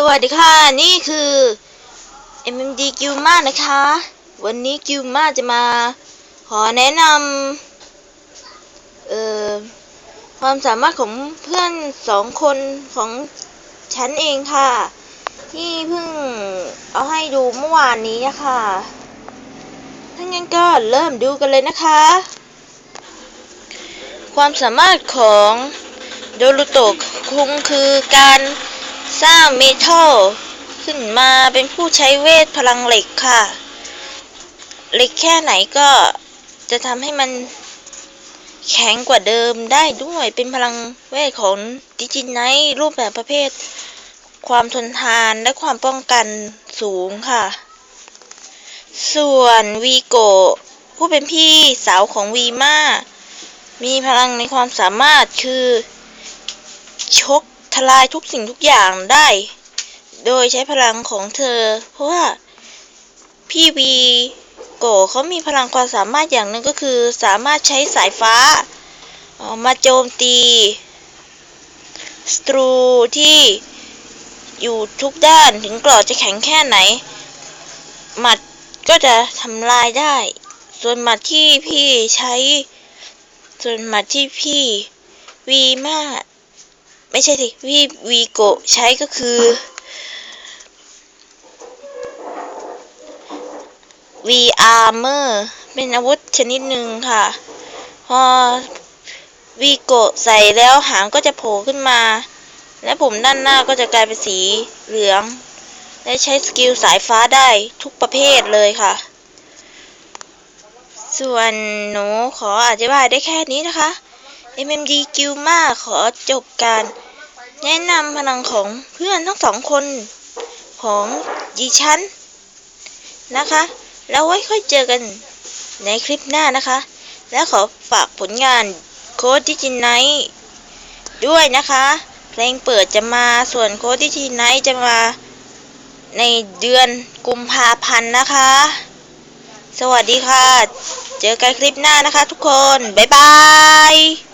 สวัสดีค่ะ นี่คือ MMD g i l m a นะคะ วันนี้ g i l m a จะมา ขอแนะนำเอ่อความสามารถของเพื่อนสองคนของฉันเองค่ะ ที่เพิ่งเอาให้ดูเมื่อวานนี้นะคะถ้างั้นก็เริ่มดูกันเลยนะคะ ความสามารถของโดรุโตะคุงคือการ สร้างเมทัลขึ้นมาเป็นผู้ใช้เวทพลังเหล็กค่ะ เหล็กแค่ไหนก็จะทำให้มันแข็งกว่าเดิมได้ด้วยเป็นพลังเวทของดิจิไนท์รูปแบบประเภท ความทนทานและความป้องกันสูงค่ะ ส่วนวีโกผู้เป็นพี่สาวของวีมามีพลังในความสามารถคือ ชก ลายทุกสิ่งทุกอย่างได้ โดยใช้พลังของเธอ เพราะว่าพี่วีโกเขามีพลังความสามารถอย่างหนึ่งก็คือสามารถใช้สายฟ้าออมาโจมตีสตรูที่อยู่ทุกด้านถึงกรอดจะแข็งแค่ไหน หมัดก็จะทำลายได้ ส่วนหมัดที่พี่ใช้ ส่วนหมัดที่พี่วีมา ไม่ใช่สิพี่วีโกใช้ก็คือวีอาร์เมอร์เป็นอาวุธชนิดหนึ่งค่ะ พอวีโกใส่แล้วหางก็จะโผล่ขึ้นมา และผมด้านหน้าก็จะกลายเป็นสีเหลือง และใช้สกิลสายฟ้าได้ทุกประเภทเลยค่ะ ส่วนหนูขออธิบายได้แค่นี้นะคะ MMD g i l m a ขอจบการแนะนำพลังของเพื่อนทั้งสองคนของดิฉันนะคะ แล้วไว้ค่อยเจอกันในคลิปหน้านะคะ และขอฝากผลงานโค้ดดิจินไนด้วยนะคะ เพลงเปิดจะมาส่วนโค้ดดิจินไนจะมาในเดือนกุมภาพันธ์นะคะ สวัสดีค่ะ เจอกันคลิปหน้านะคะทุกคน บ๊ายบาย